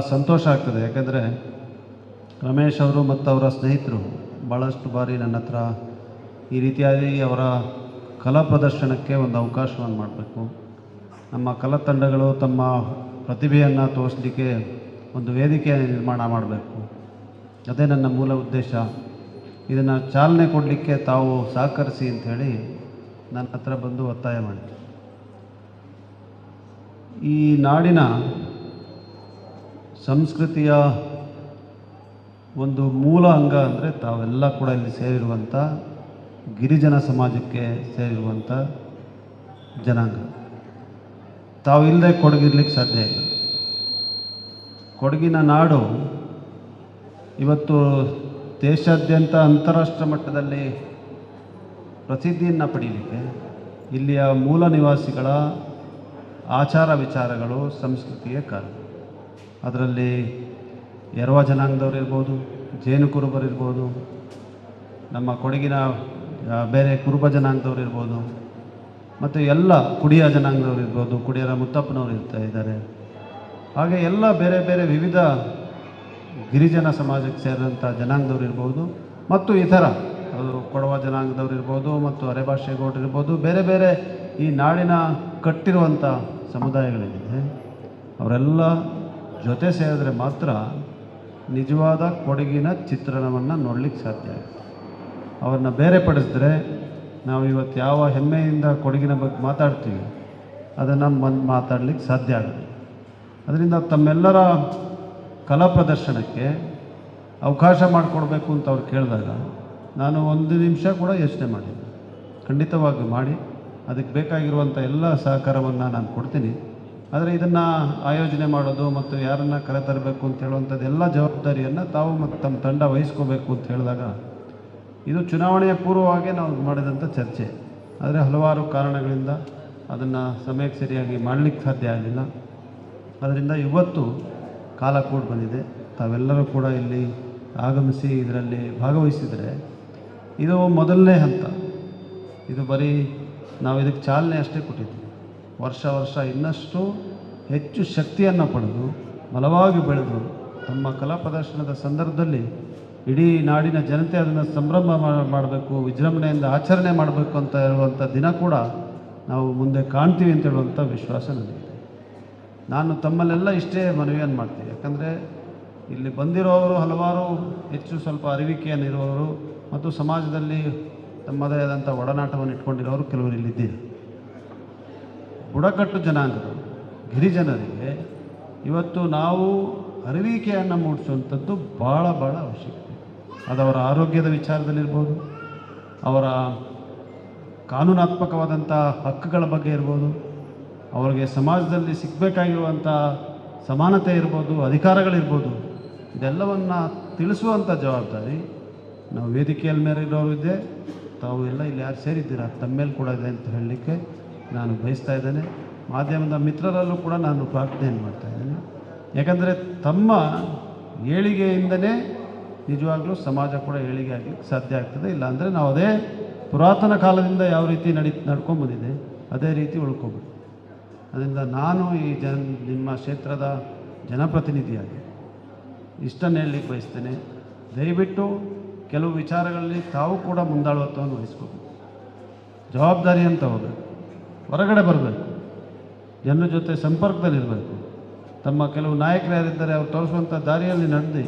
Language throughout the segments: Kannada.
ಸಂತೋಷ ಆಗ್ತದೆ. ಯಾಕೆಂದರೆ ರಮೇಶ್ ಅವರು ಮತ್ತು ಅವರ ಸ್ನೇಹಿತರು ಭಾಳಷ್ಟು ಬಾರಿ ನನ್ನ ಹತ್ರ ಈ ರೀತಿಯಾಗಿ ಅವರ ಕಲಾ ಪ್ರದರ್ಶನಕ್ಕೆ ಒಂದು ಅವಕಾಶವನ್ನು ಮಾಡಬೇಕು. ನಮ್ಮ ಕಲಾ ತಂಡಗಳು ತಮ್ಮ ಪ್ರತಿಭೆಯನ್ನು ತೋರಿಸಲಿಕ್ಕೆ ಒಂದು ವೇದಿಕೆ ನಿರ್ಮಾಣ ಮಾಡಬೇಕು. ಅದೇ ನನ್ನ ಮೂಲ ಉದ್ದೇಶ. ಇದನ್ನು ಚಾಲನೆ ಕೊಡಲಿಕ್ಕೆ ತಾವು ಸಹಕರಿಸಿ ಅಂಥೇಳಿ ನನ್ನ ಹತ್ರ ಬಂದು ಒತ್ತಾಯ ಮಾಡಿದೆ ಈ ನಾಡಿನ ಸಂಸ್ಕೃತಿಯ ಒಂದು ಮೂಲ ಅಂಗ ಅಂದರೆ ತಾವೆಲ್ಲ ಕೂಡ ಇಲ್ಲಿ ಸೇರಿರುವಂಥ ಗಿರಿಜನ ಸಮಾಜಕ್ಕೆ ಸೇರಿರುವಂಥ ಜನಾಂಗ. ತಾವು ಇಲ್ಲದೆ ಕೊಡಗಿರ್ಲಿಕ್ಕೆ ಸಾಧ್ಯ ಇಲ್ಲ. ಕೊಡಗಿನ ನಾಡು ಇವತ್ತು ದೇಶಾದ್ಯಂತ ಅಂತಾರಾಷ್ಟ್ರ ಮಟ್ಟದಲ್ಲಿ ಪ್ರಸಿದ್ಧಿಯನ್ನು ಪಡೀಲಿಕ್ಕೆ ಇಲ್ಲಿಯ ಮೂಲ ನಿವಾಸಿಗಳ ಆಚಾರ ವಿಚಾರಗಳು ಸಂಸ್ಕೃತಿಯ ಕಾರಣ. ಅದರಲ್ಲಿ ಎರವ ಜನಾಂಗದವ್ರು ಇರ್ಬೋದು, ಜೇನು ಕುರುಬರು ಇರ್ಬೋದು, ನಮ್ಮ ಕೊಡಗಿನ ಬೇರೆ ಕುರುಬ ಜನಾಂಗದವ್ರು ಇರ್ಬೋದು, ಮತ್ತು ಎಲ್ಲ ಕುಡಿಯ ಜನಾಂಗದವ್ರು ಇರ್ಬೋದು, ಕುಡಿಯರ ಮುತ್ತಪ್ಪನವರು ಇರ್ತಾ ಇದ್ದಾರೆ. ಹಾಗೆ ಎಲ್ಲ ಬೇರೆ ಬೇರೆ ವಿವಿಧ ಗಿರಿಜನ ಸಮಾಜಕ್ಕೆ ಸೇರಿದಂಥ ಜನಾಂಗದವ್ರು ಇರ್ಬೋದು, ಮತ್ತು ಇತರ, ಅದು ಕೊಡವ ಜನಾಂಗದವ್ರು ಇರ್ಬೋದು, ಮತ್ತು ಅರೆಭಾಷೆಗೌಡರು ಇರ್ಬೋದು, ಬೇರೆ ಬೇರೆ ಈ ನಾಡಿನ ಕಟ್ಟಿರುವಂಥ ಸಮುದಾಯಗಳಿದೆ. ಅವರೆಲ್ಲ ಜೊತೆ ಸೇರಿದ್ರೆ ಮಾತ್ರ ನಿಜವಾದ ಕೊಡಗಿನ ಚಿತ್ರಣವನ್ನು ನೋಡಲಿಕ್ಕೆ ಸಾಧ್ಯ ಆಗುತ್ತೆ. ಅವ್ರನ್ನ ಬೇರೆ ಪಡಿಸಿದ್ರೆ ನಾವು ಇವತ್ತು ಯಾವ ಹೆಮ್ಮೆಯಿಂದ ಕೊಡಗಿನ ಬಗ್ಗೆ ಮಾತಾಡ್ತೀವಿ, ಅದನ್ನು ಮನ್, ಮಾತಾಡ್ಲಿಕ್ಕೆ ಸಾಧ್ಯ ಆಗುತ್ತೆ. ಅದರಿಂದ ತಮ್ಮೆಲ್ಲರ ಕಲಾ ಪ್ರದರ್ಶನಕ್ಕೆ ಅವಕಾಶ ಮಾಡಿಕೊಡ್ಬೇಕು ಅಂತ ಅವ್ರು ಕೇಳಿದಾಗ ನಾನು ಒಂದು ನಿಮಿಷ ಕೂಡ ಯೋಚನೆ ಮಾಡಿದ್ದೆ ಖಂಡಿತವಾಗಿ ಮಾಡಿ, ಅದಕ್ಕೆ ಬೇಕಾಗಿರುವಂಥ ಎಲ್ಲ ಸಹಕಾರವನ್ನು ನಾನು ಕೊಡ್ತೀನಿ. ಆದರೆ ಇದನ್ನು ಆಯೋಜನೆ ಮಾಡೋದು ಮತ್ತು ಯಾರನ್ನು ಕರೆತರಬೇಕು ಅಂತ ಹೇಳುವಂಥದ್ದು ಎಲ್ಲ ಜವಾಬ್ದಾರಿಯನ್ನು ತಾವು ಮತ್ತು ತಮ್ಮ ತಂಡ ವಹಿಸ್ಕೋಬೇಕು ಅಂತ ಹೇಳಿದಾಗ ಇದು ಚುನಾವಣೆಯ ಪೂರ್ವವಾಗಿ ನಾವು ಮಾಡಿದಂಥ ಚರ್ಚೆ. ಆದರೆ ಹಲವಾರು ಕಾರಣಗಳಿಂದ ಅದನ್ನು ಸಮಯಕ್ಕೆ ಸರಿಯಾಗಿ ಮಾಡಲಿಕ್ಕೆ ಸಾಧ್ಯ ಆಗಲಿಲ್ಲ. ಅದರಿಂದ ಇವತ್ತು ಕಾಲ ಕೂಡ ಬಂದಿದೆ. ತಾವೆಲ್ಲರೂ ಕೂಡ ಇಲ್ಲಿ ಆಗಮಿಸಿ ಇದರಲ್ಲಿ ಭಾಗವಹಿಸಿದರೆ ಇದು ಮೊದಲನೇ ಹಂತ. ಇದು ಬರೀ ನಾವು ಇದಕ್ಕೆ ಚಾಲನೆ ಅಷ್ಟೇ ಕೊಟ್ಟಿದ್ದೀವಿ. ವರ್ಷ ವರ್ಷ ಇನ್ನಷ್ಟು ಹೆಚ್ಚು ಶಕ್ತಿಯನ್ನು ಪಡೆದು, ಬಲವಾಗಿ ಬೆಳೆದು, ತಮ್ಮ ಕಲಾ ಪ್ರದರ್ಶನದ ಸಂದರ್ಭದಲ್ಲಿ ಇಡೀ ನಾಡಿನ ಜನತೆ ಅದನ್ನು ಸಂಭ್ರಮ ಮಾಡಬೇಕು, ವಿಜೃಂಭಣೆಯಿಂದ ಆಚರಣೆ ಮಾಡಬೇಕು ಅಂತ ಹೇಳುವಂಥ ದಿನ ಕೂಡ ನಾವು ಮುಂದೆ ಕಾಣ್ತೀವಿ ಅಂತ ಹೇಳುವಂಥ ವಿಶ್ವಾಸ ನನಗಿದೆ. ನಾನು ತಮ್ಮಲ್ಲೆಲ್ಲ ಇಷ್ಟೇ ಮನವಿಯನ್ನು ಮಾಡ್ತೀನಿ. ಯಾಕಂದರೆ ಇಲ್ಲಿ ಬಂದಿರೋವರು ಹಲವಾರು ಹೆಚ್ಚು ಸ್ವಲ್ಪ ಅರಿವಿಕೆಯನ್ನಿರುವವರು ಮತ್ತು ಸಮಾಜದಲ್ಲಿ ತಮ್ಮದೇ ಆದಂಥ ಒಡನಾಟವನ್ನು ಇಟ್ಕೊಂಡಿರೋರು ಕೆಲವರು ಇಲ್ಲಿದ್ದೀರಿ. ಬುಡಕಟ್ಟು ಜನಾಂಗದವರು, ಗಿರಿಜನರಿಗೆ ಇವತ್ತು ನಾವು ಅರಿವಿಕೆಯನ್ನು ಮೂಡಿಸುವಂಥದ್ದು ಭಾಳ ಭಾಳ ಅವಶ್ಯಕತೆ. ಅದು ಅವರ ಆರೋಗ್ಯದ ವಿಚಾರದಲ್ಲಿರ್ಬೋದು, ಅವರ ಕಾನೂನಾತ್ಮಕವಾದಂಥ ಹಕ್ಕುಗಳ ಬಗ್ಗೆ ಇರ್ಬೋದು, ಅವರಿಗೆ ಸಮಾಜದಲ್ಲಿ ಸಿಗಬೇಕಾಗಿರುವಂಥ ಸಮಾನತೆ ಇರ್ಬೋದು, ಅಧಿಕಾರಗಳಿರ್ಬೋದು, ಇದೆಲ್ಲವನ್ನು ತಿಳಿಸುವಂಥ ಜವಾಬ್ದಾರಿ ನಾವು ವೇದಿಕೆಯಲ್ಲಿ ಮೇಲೆ ಇರೋರು ಇದೆ ತಾವು ಎಲ್ಲ ಇಲ್ಲಿ ಯಾರು ಸೇರಿದ್ದೀರಾ? ತಮ್ಮೇಲೆ ಕೂಡ ಇದೆ ಅಂತ ಹೇಳಲಿಕ್ಕೆ ನಾನು ಬಯಸ್ತಾ ಇದ್ದೇನೆ. ಮಾಧ್ಯಮದ ಮಿತ್ರರಲ್ಲೂ ಕೂಡ ನಾನು ಪ್ರಾರ್ಥನೆಯನ್ನು ಮಾಡ್ತಾ ಇದ್ದೇನೆ. ಯಾಕಂದರೆ ತಮ್ಮ ಏಳಿಗೆಯಿಂದನೇ ನಿಜವಾಗ್ಲೂ ಸಮಾಜ ಕೂಡ ಏಳಿಗೆ ಆಗಲಿಕ್ಕೆ ಸಾಧ್ಯ ಆಗ್ತದೆ. ಇಲ್ಲಾಂದರೆ ನಾವು ಅದೇ ಪುರಾತನ ಕಾಲದಿಂದ ಯಾವ ರೀತಿ ನಡಿ ನಡ್ಕೊಂಬಂದಿದೆ ಅದೇ ರೀತಿ ಉಳ್ಕೊಬೇಕು. ಅದರಿಂದ ನಾನು ಈ ಜನ, ನಿಮ್ಮ ಕ್ಷೇತ್ರದ ಜನಪ್ರತಿನಿಧಿಯಾಗಿ ಇಷ್ಟನ್ನು ಹೇಳಲಿಕ್ಕೆ ಬಯಸ್ತೇನೆ. ದಯವಿಟ್ಟು ಕೆಲವು ವಿಚಾರಗಳಲ್ಲಿ ತಾವು ಕೂಡ ಮುಂದಾಳತ್ವವನ್ನು ವಹಿಸ್ಕೋಬೇಕು. ಜವಾಬ್ದಾರಿ ಅಂತ ಹೋಗಬೇಕು ಹೊರಗಡೆ ಬರಬೇಕು. ಜನರ ಜೊತೆ ಸಂಪರ್ಕದಲ್ಲಿರಬೇಕು. ತಮ್ಮ ಕೆಲವು ನಾಯಕರು ಯಾರಿದ್ದಾರೆ ಅವ್ರು ತೋರಿಸುವಂಥ ದಾರಿಯಲ್ಲಿ ನಡೆದು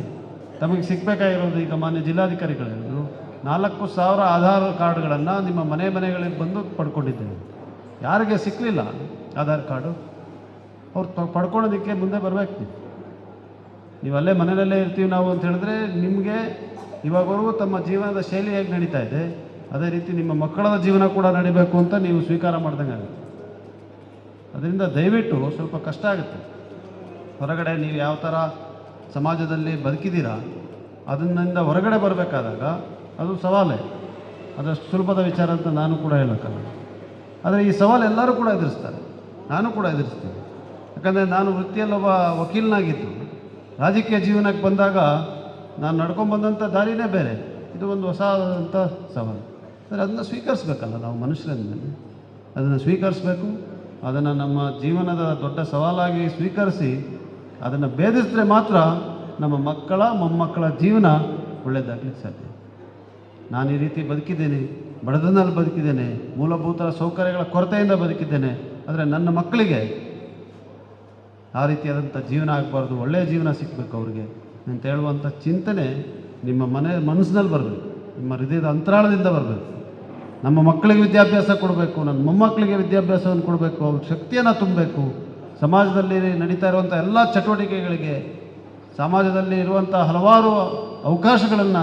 ತಮಗೆ ಸಿಗಬೇಕಾಗಿರೋದು ಈಗ ಮಾನ್ಯ ಜಿಲ್ಲಾಧಿಕಾರಿಗಳು ಹೇಳಿದ್ರು ನಾಲ್ಕು ಸಾವಿರ ಆಧಾರ್ ಕಾರ್ಡ್ಗಳನ್ನು ನಿಮ್ಮ ಮನೆ ಮನೆಗಳಿಗೆ ಬಂದು ಪಡ್ಕೊಂಡಿದ್ದೇವೆ. ಯಾರಿಗೆ ಸಿಕ್ಕಲಿಲ್ಲ ಆಧಾರ್ ಕಾರ್ಡು, ಅವ್ರು ಪಡ್ಕೊಳ್ಳೋದಕ್ಕೆ ಮುಂದೆ ಬರಬೇಕು. ನೀವು ನೀವು ಅಲ್ಲೇ ಮನೆಯಲ್ಲೇ ಇರ್ತೀವಿ ನಾವು ಅಂತ ಹೇಳಿದ್ರೆ ನಿಮಗೆ ಇವಾಗವರೆಗೂ ತಮ್ಮ ಜೀವನದ ಶೈಲಿ ಹೇಗೆ ನಡೀತಾ ಇದೆ? ಅದೇ ರೀತಿ ನಿಮ್ಮ ಮಕ್ಕಳ ಜೀವನ ಕೂಡ ನಡಿಬೇಕು ಅಂತ ನೀವು ಸ್ವೀಕಾರ ಮಾಡ್ದಂಗೆ ಆಗುತ್ತೆ. ಅದರಿಂದ ದಯವಿಟ್ಟು ಸ್ವಲ್ಪ ಕಷ್ಟ ಆಗುತ್ತೆ. ಹೊರಗಡೆ ನೀವು ಯಾವ ಥರ ಸಮಾಜದಲ್ಲಿ ಬದುಕಿದ್ದೀರಾ, ಅದನ್ನಿಂದ ಹೊರಗಡೆ ಬರಬೇಕಾದಾಗ ಅದು ಸವಾಲೇ. ಅದಷ್ಟು ಸುಲಭದ ವಿಚಾರ ಅಂತ ನಾನು ಕೂಡ ಹೇಳೋಕ್ಕಲ್ಲ ಆದರೆ ಈ ಸವಾಲು ಎಲ್ಲರೂ ಕೂಡ ಎದುರಿಸ್ತಾರೆ. ನಾನು ಕೂಡ ಎದುರಿಸ್ತೀನಿ. ಯಾಕಂದರೆ ನಾನು ವೃತ್ತಿಯಲ್ಲೊಬ್ಬ ವಕೀಲನಾಗಿದ್ದು. ರಾಜಕೀಯ ಜೀವನಕ್ಕೆ ಬಂದಾಗ ನಾನು ನಡ್ಕೊಂಡ್ಬಂದಂಥ ದಾರಿನೇ ಬೇರೆ. ಇದು ಒಂದು ಹೊಸದಂಥ ಸವಾಲು. ಆದರೆ ಅದನ್ನು ಸ್ವೀಕರಿಸ್ಬೇಕಲ್ಲ ನಾವು ಮನುಷ್ಯರಂದಮೇಲೆ ಅದನ್ನು ಸ್ವೀಕರಿಸಬೇಕು, ಅದನ್ನು ನಮ್ಮ ಜೀವನದ ದೊಡ್ಡ ಸವಾಲಾಗಿ ಸ್ವೀಕರಿಸಿ, ಅದನ್ನು ಭೇದಿಸಿದ್ರೆ ಮಾತ್ರ ನಮ್ಮ ಮಕ್ಕಳ, ಮೊಮ್ಮಕ್ಕಳ ಜೀವನ ಒಳ್ಳೆಯದಾಗಲಿಕ್ಕೆ ಸಾಧ್ಯ. ನಾನು ಈ ರೀತಿ ಬದುಕಿದ್ದೇನೆ ಬಡದನಲ್ಲಿ ಬದುಕಿದ್ದೇನೆ, ಮೂಲಭೂತ ಸೌಕರ್ಯಗಳ ಕೊರತೆಯಿಂದ ಬದುಕಿದ್ದೇನೆ, ಆದರೆ ನನ್ನ ಮಕ್ಕಳಿಗೆ ಆ ರೀತಿಯಾದಂಥ ಜೀವನ ಆಗಬಾರ್ದು, ಒಳ್ಳೆಯ ಜೀವನ ಸಿಗಬೇಕು ಅವ್ರಿಗೆ ಅಂತ ಹೇಳುವಂಥ ಚಿಂತನೆ ನಿಮ್ಮ ಮನೆ ಮನಸ್ಸಿನಲ್ಲಿ ಬರಬೇಕು, ನಿಮ್ಮ ಹೃದಯದ ಅಂತರಾಳದಿಂದ ಬರಬೇಕು. ನಮ್ಮ ಮಕ್ಕಳಿಗೆ ವಿದ್ಯಾಭ್ಯಾಸ ಕೊಡಬೇಕು, ನನ್ನ ಮೊಮ್ಮಕ್ಕಳಿಗೆ ವಿದ್ಯಾಭ್ಯಾಸವನ್ನು ಕೊಡಬೇಕು ಅವ್ರ ಶಕ್ತಿಯನ್ನು ತುಂಬಬೇಕು. ಸಮಾಜದಲ್ಲಿ ನಡೀತಾ ಇರುವಂಥ ಎಲ್ಲ ಚಟುವಟಿಕೆಗಳಿಗೆ, ಸಮಾಜದಲ್ಲಿ ಇರುವಂಥ ಹಲವಾರು ಅವಕಾಶಗಳನ್ನು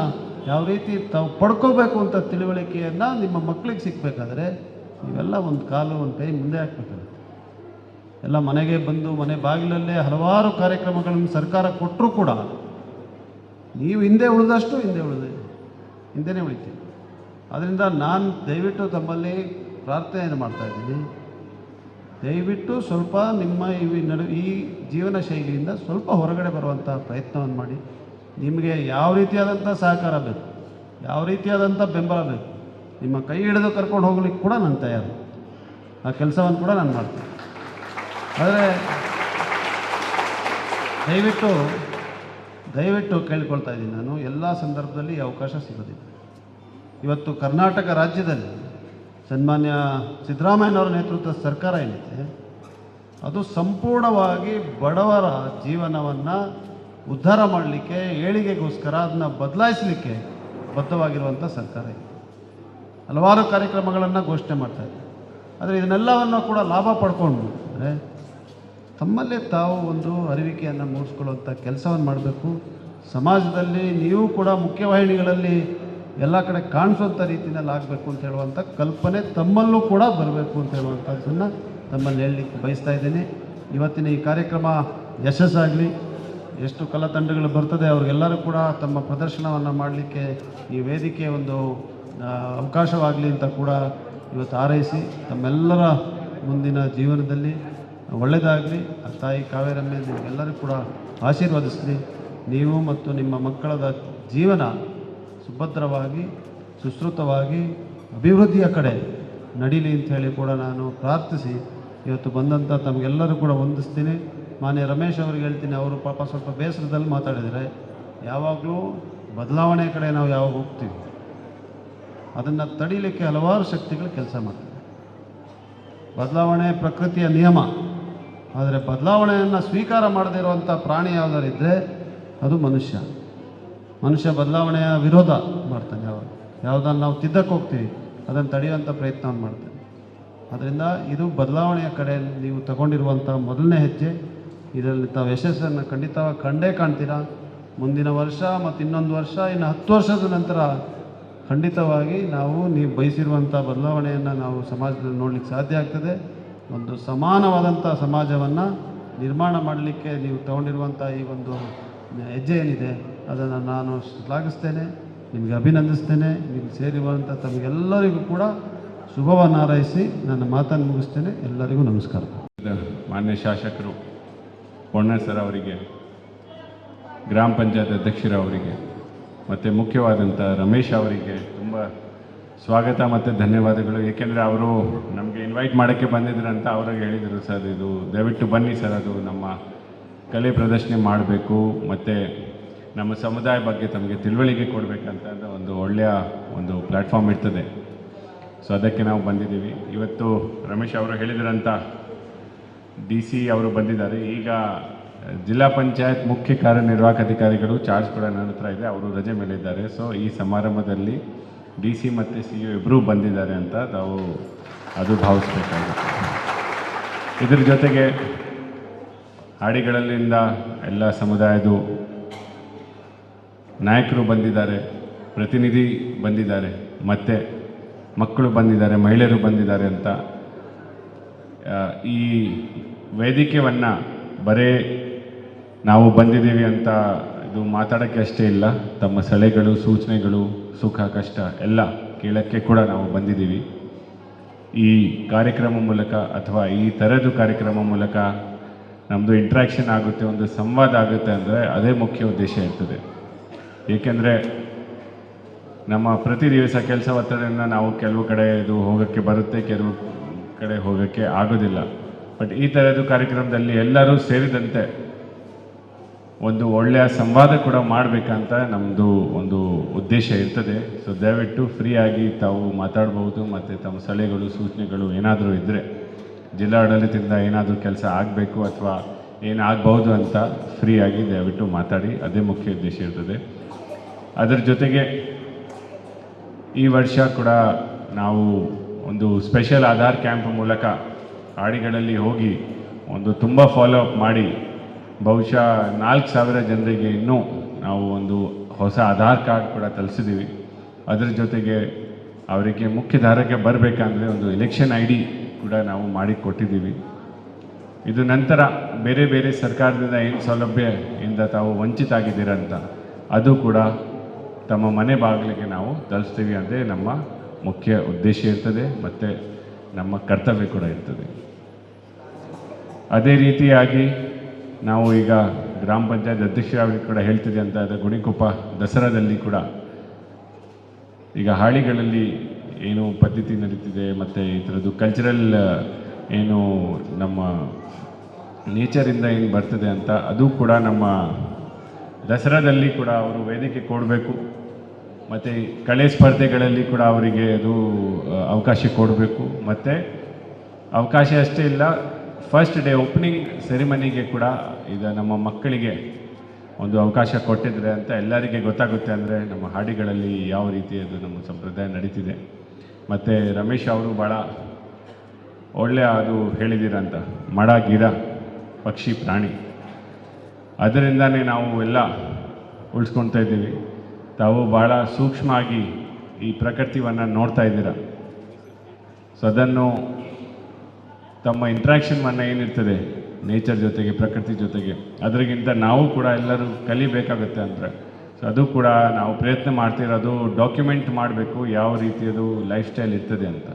ಯಾವ ರೀತಿ ತಾವು ಪಡ್ಕೋಬೇಕು ಅಂತ ತಿಳುವಳಿಕೆಯನ್ನು ನಿಮ್ಮ ಮಕ್ಕಳಿಗೆ ಸಿಕ್ಕಬೇಕಾದ್ರೆ ನೀವೆಲ್ಲ ಒಂದು ಕಾಲು, ಒಂದು ಕೈ ಮುಂದೆ ಹಾಕ್ಬೇಕಾಗುತ್ತೆ. ಎಲ್ಲ ಮನೆಗೆ ಬಂದು ಮನೆ ಬಾಗಿಲಲ್ಲೇ ಹಲವಾರು ಕಾರ್ಯಕ್ರಮಗಳನ್ನು ಸರ್ಕಾರ ಕೊಟ್ಟರೂ ಕೂಡ, ನೀವು ಹಿಂದೆ ಉಳಿದಷ್ಟು ಹಿಂದೆ ಉಳಿದೆ, ಹಿಂದೆನೇ ಉಳಿತೀವಿ ಅದರಿಂದ ನಾನು ದಯವಿಟ್ಟು ತಮ್ಮಲ್ಲಿ ಪ್ರಾರ್ಥನೆಯನ್ನು ಮಾಡ್ತಾ ಇದ್ದೀನಿ. ದಯವಿಟ್ಟು ಸ್ವಲ್ಪ ನಿಮ್ಮ ಈ ನಡು, ಈ ಜೀವನ ಶೈಲಿಯಿಂದ ಸ್ವಲ್ಪ ಹೊರಗಡೆ ಬರುವಂಥ ಪ್ರಯತ್ನವನ್ನು ಮಾಡಿ. ನಿಮಗೆ ಯಾವ ರೀತಿಯಾದಂಥ ಸಹಕಾರ ಬೇಕು, ಯಾವ ರೀತಿಯಾದಂಥ ಬೆಂಬಲ ಬೇಕು, ನಿಮ್ಮ ಕೈ ಹಿಡಿದು ಕರ್ಕೊಂಡು ಹೋಗ್ಲಿಕ್ಕೆ ಕೂಡ ನಾನು ತಯಾರು. ಆ ಕೆಲಸವನ್ನು ಕೂಡ ನಾನು ಮಾಡ್ತೀನಿ. ಆದರೆ ದಯವಿಟ್ಟು ದಯವಿಟ್ಟು ಕೇಳ್ಕೊಳ್ತಾ ಇದ್ದೀನಿ ನಾನು. ಎಲ್ಲ ಸಂದರ್ಭದಲ್ಲಿ ಅವಕಾಶ ಸಿಗೋದಿಲ್ಲ. ಇವತ್ತು ಕರ್ನಾಟಕ ರಾಜ್ಯದಲ್ಲಿ ಸನ್ಮಾನ್ಯ ಸಿದ್ದರಾಮಯ್ಯನವರ ನೇತೃತ್ವದ ಸರ್ಕಾರ ಏನಿದೆ, ಅದು ಸಂಪೂರ್ಣವಾಗಿ ಬಡವರ ಜೀವನವನ್ನು ಉದ್ಧಾರ ಮಾಡಲಿಕ್ಕೆ, ಏಳಿಗೆಗೋಸ್ಕರ ಅದನ್ನ ಬದಲಾಯಿಸಲಿಕ್ಕೆ ಬದ್ಧವಾಗಿರುವಂಥ ಸರ್ಕಾರ ಇದೆ. ಹಲವಾರು ಕಾರ್ಯಕ್ರಮಗಳನ್ನು ಘೋಷಣೆ ಮಾಡ್ತಾ ಇದೆ ಆದರೆ ಇದನ್ನೆಲ್ಲವನ್ನು ಕೂಡ ಲಾಭ ಪಡ್ಕೊಂಡು, ಅಂದರೆ ತಮ್ಮಲ್ಲೇ ತಾವು ಒಂದು ಅರಿವಿಕೆಯನ್ನು ಮೂಡಿಸ್ಕೊಳ್ಳುವಂಥ ಕೆಲಸವನ್ನು ಮಾಡಬೇಕು. ಸಮಾಜದಲ್ಲಿ ನೀವು ಕೂಡ ಮುಖ್ಯವಾಹಿನಿಗಳಲ್ಲಿ ಎಲ್ಲ ಕಡೆ ಕಾಣಿಸುವಂಥ ರೀತಿಯಲ್ಲಿ ಆಗಬೇಕು ಅಂತ ಹೇಳುವಂಥ ಕಲ್ಪನೆ ತಮ್ಮಲ್ಲೂ ಕೂಡ ಬರಬೇಕು ಅಂತ ಹೇಳುವಂಥದ್ದನ್ನು ತಮ್ಮಲ್ಲಿ ಹೇಳಲಿಕ್ಕೆ ಬಯಸ್ತಾ ಇದ್ದೀನಿ. ಇವತ್ತಿನ ಈ ಕಾರ್ಯಕ್ರಮ ಯಶಸ್ಸಾಗಲಿ. ಎಷ್ಟು ಕಲಾತಂಡಗಳು ಬರ್ತದೆ ಅವ್ರಿಗೆಲ್ಲರೂ ಕೂಡ ತಮ್ಮ ಪ್ರದರ್ಶನವನ್ನು ಮಾಡಲಿಕ್ಕೆ ಈ ವೇದಿಕೆ ಒಂದು ಅವಕಾಶವಾಗಲಿ ಅಂತ ಕೂಡ ಇವತ್ತು ಹಾರೈಸಿ ತಮ್ಮೆಲ್ಲರ ಮುಂದಿನ ಜೀವನದಲ್ಲಿ ಒಳ್ಳೆಯದಾಗಲಿ. ಆ ತಾಯಿ ಕಾವೇರಮ್ಮೆ ನಿಮಗೆಲ್ಲರೂ ಕೂಡ ಆಶೀರ್ವದಿಸಲಿ. ನೀವು ಮತ್ತು ನಿಮ್ಮ ಮಕ್ಕಳದ ಜೀವನ ಸುಭದ್ರವಾಗಿ, ಸುಶ್ರುತವಾಗಿ ಅಭಿವೃದ್ಧಿಯ ಕಡೆ ನಡೀಲಿ ಅಂತ ಹೇಳಿ ಕೂಡ ನಾನು ಪ್ರಾರ್ಥಿಸಿ. ಇವತ್ತು ಬಂದಂಥ ತಮಗೆಲ್ಲರೂ ಕೂಡ ವಂದಿಸ್ತೀನಿ. ಮಾನ್ಯ ರಮೇಶ್ ಅವ್ರಿಗೆ ಹೇಳ್ತೀನಿ, ಅವರು ಪಾಪ ಸ್ವಲ್ಪ ಬೇಸರದಲ್ಲಿ ಮಾತಾಡಿದರೆ, ಯಾವಾಗಲೂ ಬದಲಾವಣೆ ಕಡೆ ನಾವು ಯಾವಾಗ ಹೋಗ್ತೀವಿ, ಅದನ್ನು ತಡೀಲಿಕ್ಕೆ ಹಲವಾರು ಶಕ್ತಿಗಳು ಕೆಲಸ ಮಾಡ್ತವೆ. ಬದಲಾವಣೆ ಪ್ರಕೃತಿಯ ನಿಯಮ, ಆದರೆ ಬದಲಾವಣೆಯನ್ನು ಸ್ವೀಕಾರ ಮಾಡದೇ ಇರುವಂಥ ಪ್ರಾಣಿ ಇದ್ದರೆ ಅದು ಮನುಷ್ಯ. ಮನುಷ್ಯ ಬದಲಾವಣೆಯ ವಿರೋಧ ಮಾಡ್ತಾನೆ ಯಾವಾಗ ಯಾವುದನ್ನು ನಾವು ತಿದ್ದಕ್ಕೆ ಹೋಗ್ತೀವಿ, ಅದನ್ನು ತಡೆಯುವಂಥ ಪ್ರಯತ್ನವನ್ನು ಮಾಡ್ತಾನೆ. ಅದರಿಂದ ಇದು ಬದಲಾವಣೆಯ ಕಡೆ ನೀವು ತಗೊಂಡಿರುವಂಥ ಮೊದಲನೇ ಹೆಜ್ಜೆ. ಇದರಲ್ಲಿ ತಾವು ಯಶಸ್ಸನ್ನು ಖಂಡಿತವಾಗಿ ಕಂಡೇ ಕಾಣ್ತೀರಾ? ಮುಂದಿನ ವರ್ಷ ಮತ್ತು ಇನ್ನೊಂದು ವರ್ಷ, ಇನ್ನು ಹತ್ತು ವರ್ಷದ ನಂತರ ಖಂಡಿತವಾಗಿ ನಾವು ನೀವು ಬಯಸಿರುವಂಥ ಬದಲಾವಣೆಯನ್ನು ನಾವು ಸಮಾಜದಲ್ಲಿ ನೋಡಲಿಕ್ಕೆ ಸಾಧ್ಯ ಆಗ್ತದೆ. ಒಂದು ಸಮಾನವಾದಂಥ ಸಮಾಜವನ್ನು ನಿರ್ಮಾಣ ಮಾಡಲಿಕ್ಕೆ ನೀವು ತಗೊಂಡಿರುವಂಥ ಈ ಒಂದು ಹೆಜ್ಜೆ ಏನಿದೆ? ಅದನ್ನು ನಾನು ಶ್ಲಾಘಿಸ್ತೇನೆ, ನಿಮಗೆ ಅಭಿನಂದಿಸ್ತೇನೆ, ನಿಮ್ಗೆ ಸೇರಿರುವಂಥ ತಮಗೆಲ್ಲರಿಗೂ ಕೂಡ ಶುಭವನ್ನು ಹಾರೈಸಿ ನನ್ನ ಮಾತನ್ನು ಮುಗಿಸ್ತೇನೆ. ಎಲ್ಲರಿಗೂ ನಮಸ್ಕಾರ. ಮಾನ್ಯ ಶಾಸಕರು ಸರ್ ಅವರಿಗೆ, ಗ್ರಾಮ ಪಂಚಾಯತ್ ಅಧ್ಯಕ್ಷರವರಿಗೆ ಮತ್ತು ಮುಖ್ಯವಾದಂಥ ರಮೇಶ್ ಅವರಿಗೆ ತುಂಬ ಸ್ವಾಗತ ಮತ್ತು ಧನ್ಯವಾದಗಳು. ಏಕೆಂದರೆ ಅವರು ನಮಗೆ ಇನ್ವೈಟ್ ಮಾಡೋಕ್ಕೆ ಅಂತ ಅವ್ರಿಗೆ ಹೇಳಿದರು ಸರ್, ಇದು ದಯವಿಟ್ಟು ಬನ್ನಿ ಸರ್, ಅದು ನಮ್ಮ ಕಲೆ ಪ್ರದರ್ಶನ ಮಾಡಬೇಕು. ಮತ್ತು ನಮ್ಮ ಸಮುದಾಯ ಬಗ್ಗೆ ತಮಗೆ ತಿಳುವಳಿಕೆ ಕೊಡಬೇಕಂತ ಒಂದು ಒಳ್ಳೆಯ ಒಂದು ಪ್ಲ್ಯಾಟ್ಫಾರ್ಮ್ ಇರ್ತದೆ. ಸೊ ಅದಕ್ಕೆ ನಾವು ಬಂದಿದ್ದೀವಿ. ಇವತ್ತು ರಮೇಶ್ ಅವರು ಹೇಳಿದ್ರಂತ, ಡಿ ಸಿ ಅವರು ಬಂದಿದ್ದಾರೆ. ಈಗ, ಜಿಲ್ಲಾ ಪಂಚಾಯತ್ ಮುಖ್ಯ ಕಾರ್ಯನಿರ್ವಾಹಕ ಅಧಿಕಾರಿಗಳು ಚಾರ್ಜ್ ಕೂಡ ನನ್ನ ಹತ್ರ ಇದೆ. ಅವರು ರಜೆ ಮೇಲೆ ಇದ್ದಾರೆ ಸೊ ಈ ಸಮಾರಂಭದಲ್ಲಿ ಡಿ ಸಿ ಮತ್ತು ಸಿ ಯು ಇಬ್ಬರೂ ಬಂದಿದ್ದಾರೆ ಅಂತ ತಾವು ಅದು ಭಾವಿಸ್ಬೇಕಾಗುತ್ತೆ. ಇದ್ರ ಜೊತೆಗೆ, ಹಾಡಿಗಳಲ್ಲಿಂದ ಎಲ್ಲ ಸಮುದಾಯದ ನಾಯಕರು ಬಂದಿದ್ದಾರೆ, ಪ್ರತಿನಿಧಿ ಬಂದಿದ್ದಾರೆ, ಮತ್ತು ಮಕ್ಕಳು ಬಂದಿದ್ದಾರೆ, ಮಹಿಳೆಯರು ಬಂದಿದ್ದಾರೆ ಅಂತ ಈ ವೇದಿಕೆಯನ್ನು ಬರೇ ನಾವು ಬಂದಿದ್ದೀವಿ ಅಂತ ಇದು ಮಾತಾಡೋಕ್ಕೆ ಅಷ್ಟೇ ಇಲ್ಲ. ತಮ್ಮ ಸಲಹೆಗಳು, ಸೂಚನೆಗಳು, ಸುಖ, ಕಷ್ಟ ಎಲ್ಲ ಕೇಳೋಕ್ಕೆ ಕೂಡ ನಾವು ಬಂದಿದ್ದೀವಿ. ಈ ಕಾರ್ಯಕ್ರಮ ಮೂಲಕ ಅಥವಾ ಈ ಥರದ್ದು ಕಾರ್ಯಕ್ರಮ ಮೂಲಕ ನಮ್ಮದು ಇಂಟ್ರ್ಯಾಕ್ಷನ್ ಆಗುತ್ತೆ, ಒಂದು ಸಂವಾದ ಆಗುತ್ತೆ ಅಂದರೆ ಅದೇ ಮುಖ್ಯ ಉದ್ದೇಶ ಇರ್ತದೆ. ಏಕೆಂದರೆ ನಮ್ಮ ಪ್ರತಿ ದಿವಸ ಕೆಲಸ ಒತ್ತಡದಿಂದ ನಾವು ಕೆಲವು ಕಡೆ ಇದು ಹೋಗೋಕ್ಕೆ ಬರುತ್ತೆ, ಕೆಲವು ಕಡೆ ಹೋಗೋಕ್ಕೆ ಆಗೋದಿಲ್ಲ. ಬಟ್ ಈ ಥರದ್ದು ಕಾರ್ಯಕ್ರಮದಲ್ಲಿ ಎಲ್ಲರೂ ಸೇರಿದಂತೆ ಒಂದು ಒಳ್ಳೆಯ ಸಂವಾದ ಕೂಡ ಮಾಡಬೇಕಂತ ನಮ್ಮದು ಒಂದು ಉದ್ದೇಶ ಇರ್ತದೆ. ಸೊ ದಯವಿಟ್ಟು ಫ್ರೀಯಾಗಿ ತಾವು ಮಾತಾಡ್ಬೋದು ಮತ್ತು ತಮ್ಮ ಸಲಹೆಗಳು, ಸೂಚನೆಗಳು ಏನಾದರೂ ಇದ್ದರೆ ಜಿಲ್ಲಾಡಳಿತದಿಂದ ಏನಾದರೂ ಕೆಲಸ ಆಗಬೇಕು ಅಥವಾ ಏನಾಗಬಹುದು ಅಂತ ಫ್ರೀಯಾಗಿ ದಯವಿಟ್ಟು ಮಾತಾಡಿ. ಅದೇ ಮುಖ್ಯ ಉದ್ದೇಶ ಇರ್ತದೆ. ಅದರ ಜೊತೆಗೆ ಈ ವರ್ಷ ಕೂಡ ನಾವು ಒಂದು ಸ್ಪೆಷಲ್ ಆಧಾರ್ ಕ್ಯಾಂಪ್ ಮೂಲಕ ಹಾಡಿಗಳಲ್ಲಿ ಹೋಗಿ ಒಂದು ತುಂಬ ಫಾಲೋ ಅಪ್ ಮಾಡಿ, ಬಹುಶಃ ನಾಲ್ಕು ಸಾವಿರ ಜನರಿಗೆ ಇನ್ನೂ ನಾವು ಒಂದು ಹೊಸ ಆಧಾರ್ ಕಾರ್ಡ್ ಕೂಡ ತಲ್ಸಿದ್ದೀವಿ ಅದರ ಜೊತೆಗೆ ಅವರಿಗೆ ಮುಖ್ಯಧಾರಕ್ಕೆ ಬರಬೇಕಂದ್ರೆ ಒಂದು ಎಲೆಕ್ಷನ್ ಐ ಡಿ ಕೂಡ ನಾವು ಮಾಡಿ ಕೊಟ್ಟಿದ್ದೀವಿ. ಇದು ನಂತರ ಬೇರೆ ಬೇರೆ ಸರ್ಕಾರದಿಂದ ಏನು ಸೌಲಭ್ಯ ಇಂದ ತಾವು ವಂಚಿತ ಆಗಿದ್ದೀರಂತ ಅದು ಕೂಡ ತಮ್ಮ ಮನೆ ಬಾಗಿಲಿಗೆ ನಾವು ತಲುಪಿಸ್ತೀವಿ ಅಂದರೆ ನಮ್ಮ ಮುಖ್ಯ ಉದ್ದೇಶ ಇರ್ತದೆ, ಮತ್ತು ನಮ್ಮ ಕರ್ತವ್ಯ ಕೂಡ ಇರ್ತದೆ. ಅದೇ ರೀತಿಯಾಗಿ ನಾವು ಈಗ ಗ್ರಾಮ ಪಂಚಾಯತ್ ಅಧ್ಯಕ್ಷರಾಗಿ ಕೂಡ ಹೇಳ್ತಿದೆ ಅಂತ ಅದು ಗುಣಿಕೊಪ್ಪ ದಸರಾದಲ್ಲಿ ಕೂಡ ಈಗ ಹಾಳಿಗಳಲ್ಲಿ ಏನು ಪದ್ಧತಿ ನಡೀತಿದೆ, ಮತ್ತು ಈ ಥರದ್ದು ಕಲ್ಚರಲ್ ಏನು ನಮ್ಮ ನೇಚರಿಂದ ಏನು ಬರ್ತದೆ ಅಂತ ಅದು ಕೂಡ ನಮ್ಮ ದಸರಾದಲ್ಲಿ ಕೂಡ ಅವರು ವೇದಿಕೆ ಕೊಡಬೇಕು. ಮತ್ತು ಕಳೆ ಸ್ಪರ್ಧೆಗಳಲ್ಲಿ ಕೂಡ ಅವರಿಗೆ ಅದು ಅವಕಾಶ ಕೊಡಬೇಕು. ಮತ್ತು ಅವಕಾಶ ಅಷ್ಟೇ ಇಲ್ಲ ಫಸ್ಟ್ ಡೇ ಓಪನಿಂಗ್ ಸೆರೆಮನಿಗೆ ಕೂಡ ಈಗ ನಮ್ಮ ಮಕ್ಕಳಿಗೆ ಒಂದು ಅವಕಾಶ ಕೊಟ್ಟಿದ್ರೆ ಅಂತ ಎಲ್ಲರಿಗೆ ಗೊತ್ತಾಗುತ್ತೆ ಅಂದರೆ ನಮ್ಮ ಹಾಡಿಗಳಲ್ಲಿ ಯಾವ ರೀತಿ ಅದು ನಮ್ಮ ಸಂಪ್ರದಾಯ ನಡೀತಿದೆ. ಮತ್ತು ರಮೇಶ್ ಅವರು ಭಾಳ ಒಳ್ಳೆಯ ಅದು ಹೇಳಿದ್ದೀರಂತ ಮಡ, ಗಿಡ, ಪಕ್ಷಿ, ಪ್ರಾಣಿ. ಅದರಿಂದನೇ ನಾವು ಎಲ್ಲ ಉಳಿಸ್ಕೊಳ್ತಾ ಇದ್ದೀವಿ. ತಾವು ಭಾಳ ಸೂಕ್ಷ್ಮವಾಗಿ ಈ ಪ್ರಕೃತಿವನ್ನು ನೋಡ್ತಾ ಇದ್ದೀರ. ಸೊ ಅದನ್ನು ತಮ್ಮ ಇಂಟ್ರ್ಯಾಕ್ಷನ್ ಏನಿರ್ತದೆ? ನೇಚರ್ ಜೊತೆಗೆ, ಪ್ರಕೃತಿ ಜೊತೆಗೆ. ಅದರಿಗಿಂತ ನಾವು ಕೂಡ ಎಲ್ಲರೂ ಕಲಿಬೇಕಾಗುತ್ತೆ ಅಂದರೆ. ಸೊ ಅದು ಕೂಡ ನಾವು ಪ್ರಯತ್ನ ಮಾಡ್ತಿರೋದು ಡಾಕ್ಯುಮೆಂಟ್ ಮಾಡಬೇಕು, ಯಾವ ರೀತಿಯದು ಲೈಫ್ ಸ್ಟೈಲ್ ಇರ್ತದೆ ಅಂತ.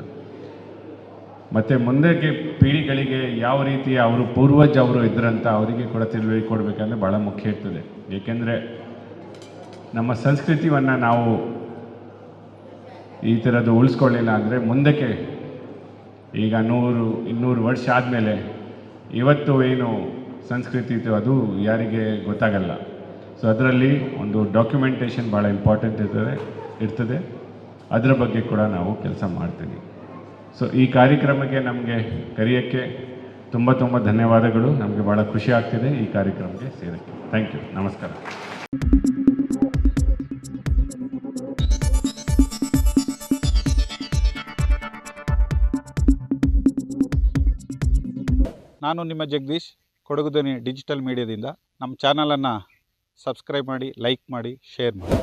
ಮತ್ತು ಮುಂದಕ್ಕೆ ಪೀಳಿಗೆಗಳಿಗೆ ಯಾವ ರೀತಿ ಅವರು ಪೂರ್ವಜ ಅವರು ಇದ್ರಂತ ಅವರಿಗೆ ಕೂಡ ತಿಳುವಳಿ ಕೊಡಬೇಕಂದ್ರೆ ಭಾಳ ಮುಖ್ಯ ಇರ್ತದೆ. ಏಕೆಂದರೆ ನಮ್ಮ ಸಂಸ್ಕೃತಿಯನ್ನು ನಾವು ಈ ಥರದ್ದು ಉಳಿಸ್ಕೊಳ್ಳಿಲ್ಲ ಅಂದರೆ ಮುಂದಕ್ಕೆ ಈಗ ನೂರು, ಇನ್ನೂರು ವರ್ಷ ಆದಮೇಲೆ ಇವತ್ತು ಏನು ಸಂಸ್ಕೃತಿ ಇತ್ತು ಅದು ಯಾರಿಗೆ ಗೊತ್ತಾಗಲ್ಲ. ಸೊ ಅದರಲ್ಲಿ ಒಂದು ಡಾಕ್ಯುಮೆಂಟೇಷನ್ ಭಾಳ ಇಂಪಾರ್ಟೆಂಟ್ ಇರ್ತದೆ ಇರ್ತದೆ. ಅದರ ಬಗ್ಗೆ ಕೂಡ ನಾವು ಕೆಲಸ ಮಾಡ್ತೀವಿ. ಸೊ ಈ ಕಾರ್ಯಕ್ರಮಕ್ಕೆ ನಮಗೆ ಕರೆಯೋಕ್ಕೆ ತುಂಬ ತುಂಬ ಧನ್ಯವಾದಗಳು. ನಮಗೆ ಭಾಳ ಖುಷಿ ಆಗ್ತಿದೆ ಈ ಕಾರ್ಯಕ್ರಮಕ್ಕೆ ಸೇರಕ್ಕೆ. ಥ್ಯಾಂಕ್ ಯು ನಮಸ್ಕಾರ. ನಾನು ನಿಮ್ಮ ಜಗದೀಶ್ ಕೊಡಗುದನಿ ಡಿಜಿಟಲ್ ಮೀಡಿಯಾದಿಂದ. ನಮ್ಮ ಚಾನಲನ್ನು ಸಬ್ಸ್ಕ್ರೈಬ್ ಮಾಡಿ, ಲೈಕ್ ಮಾಡಿ, ಶೇರ್ ಮಾಡಿ.